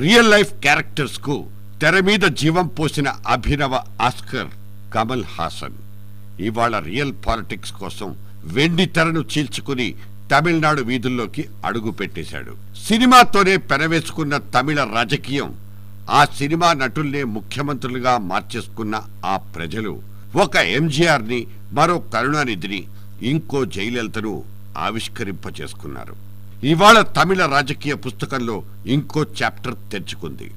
Real life క్యారెక్టర్స్కు తెర మీద జీవం పోసిన అభినవ ఆస్కర్ కమల్ హాసన్ ఇవాళ రియల్ పాలిటిక్స్ కోసం వెండి తెరను చీల్చుకుని తమిళనాడు వీధుల్లోకి అడుగు పెట్టేశాడు. సినిమాతోనే పెనవేసుకున్న తమిళ రాజకీయం ఆ సినిమా నటుల్నే ముఖ్యమంత్రులుగా మార్చేసుకున్న ఆ ప్రజలు ఒక ఎంజీఆర్ని మరో కరుణానిధిని ఇంకో జయలలితను ఆవిష్కరింపచేసుకున్నారు ఇవాళ తమిళ రాజకీయ పుస్తకంలో ఇంకో చాప్టర్ తెరుచుకుంది.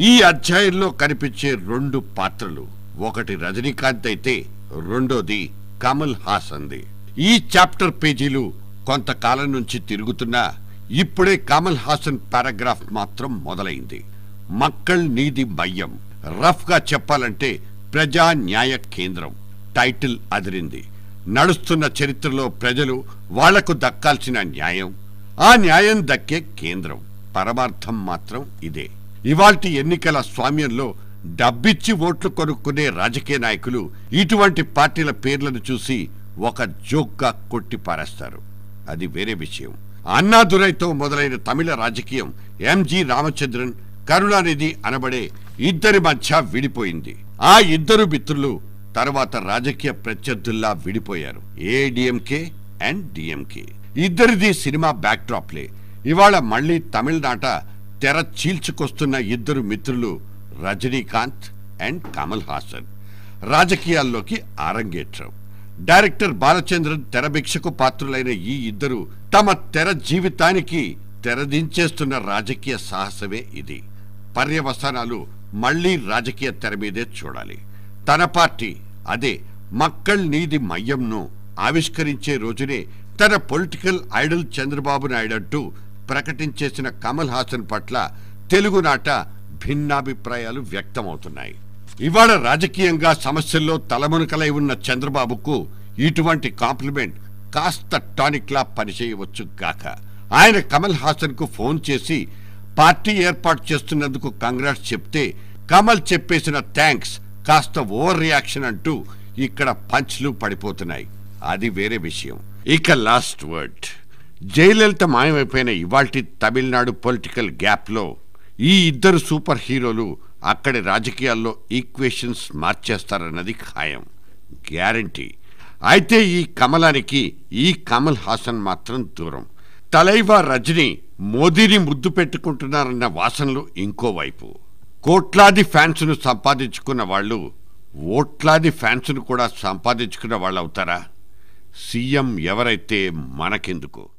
ఈ అధ్యాయంలో కనిపించే రెండు పాత్రలు. ఒకటి రజనీకాంత్ అయితే రెండోది కమల్ హాసన్ది. ఈ చాప్టర్ పేజీలు కొంతకాలం నుంచి తిరుగుతున్నా ఇప్పుడే కమల్ హాసన్ పారాగ్రాఫ్ మాత్రం మొదలైంది. మక్కల్ నీది మయ్యం. రఫ్గా చెప్పాలంటే ప్రజా న్యాయ కేంద్రం. టైటిల్ అదిరింది. నడుస్తున్న చరిత్రలో ప్రజలు వాళ్ళకు దక్కాల్సిన న్యాయం ఆ న్యాయం దక్కే కేంద్రం. పరమార్థం మాత్రం ఇదే. ఇవాల్టి ఎన్నికల స్వామ్యంలో డబ్బిచ్చి ఓట్లు కొనుక్కునే రాజకీయ నాయకులు ఇటువంటి పార్టీల పేర్లను చూసి ఒక జోక్గా కొట్టి పారేస్తారు అది వేరే విషయం. అన్నాదురైతో మొదలైన తమిళ రాజకీయం ఎంజి రామచంద్రన్ కరుణానిధి అనబడే ఇద్దరి మధ్య విడిపోయింది. ఆ ఇద్దరు మిత్రులు తర్వాత రాజకీయ ప్రత్యర్థుల్లా విడిపోయారు. ఏడిఎంకే అండ్ డిఎంకే ఇద్దరిది సినిమా బ్యాక్డ్రాప్లే. ఇవాళ మళ్ళీ తమిళనాట తెర చీల్చుకొస్తున్న ఇద్దరు మిత్రులు రజనీకాంత్ అండ్ కమల్ హాసన్. రాజకీయాల్లోకి ఆరంగేట్రం డైరెక్టర్ బాలచంద్రన్ తెరభిక్షకు పాత్రులైన ఈ ఇద్దరు తమ తెర జీవితానికి తెరదించేస్తున్న రాజకీయ సాహసమే ఇది. పర్యవసానాలు మళ్ళీ రాజకీయ తెర మీదే చూడాలి. తన పార్టీ అదే మక్కల్ నీది మయ్యంను ఆవిష్కరించే రోజునే తన పొలిటికల్ ఐడల్ చంద్రబాబు నాయుడు అంటూ ప్రకటించేసిన కమల్ హాసన్ పట్ల తెలుగునాట భిన్నాభిప్రాయాలు వ్యక్తమవుతున్నాయి. ఇవాళ రాజకీయంగా సమస్యల్లో తలమునకలై ఉన్న చంద్రబాబుకు ఇటువంటి కాంప్లిమెంట్ కాస్త టానిక్లా పనిచేయవచ్చు గాక. ఆయన కమల్ హాసన్కు ఫోన్ చేసి పార్టీ ఏర్పాటు చేస్తున్నందుకు కంగ్రాట్స్ చెప్తే కమల్ చెప్పేసిన థ్యాంక్స్ కాస్త ఓవర్ రియాక్షన్ అంటూ ఇక్కడ పంచ్లు పడిపోతున్నాయి. అది వేరే విషయం. ఇక లాస్ట్ వర్డ్ జయలలిత మాయమైపోయిన ఇవాల్టి తమిళనాడు పొలిటికల్ గ్యాప్లో ఈ ఇద్దరు సూపర్ హీరోలు అక్కడి రాజకీయాల్లో ఈక్వేషన్స్ మార్చేస్తారన్నది ఖాయం. గ్యారంటీ అయితే ఈ కమలానికి ఈ కమల్ హాసన్ మాత్రం దూరం. తలైవా రజని మోదీని ముద్దు పెట్టుకుంటున్నారన్న వాసనలు ఇంకోవైపు కోట్లాది ఫ్యాన్స్ను సంపాదించుకున్న వాళ్ళు ఓట్లాది ఫ్యాన్స్ను కూడా సంపాదించుకున్న వాళ్ళు అవుతారా సీఎం ఎవరైతే మనకెందుకు.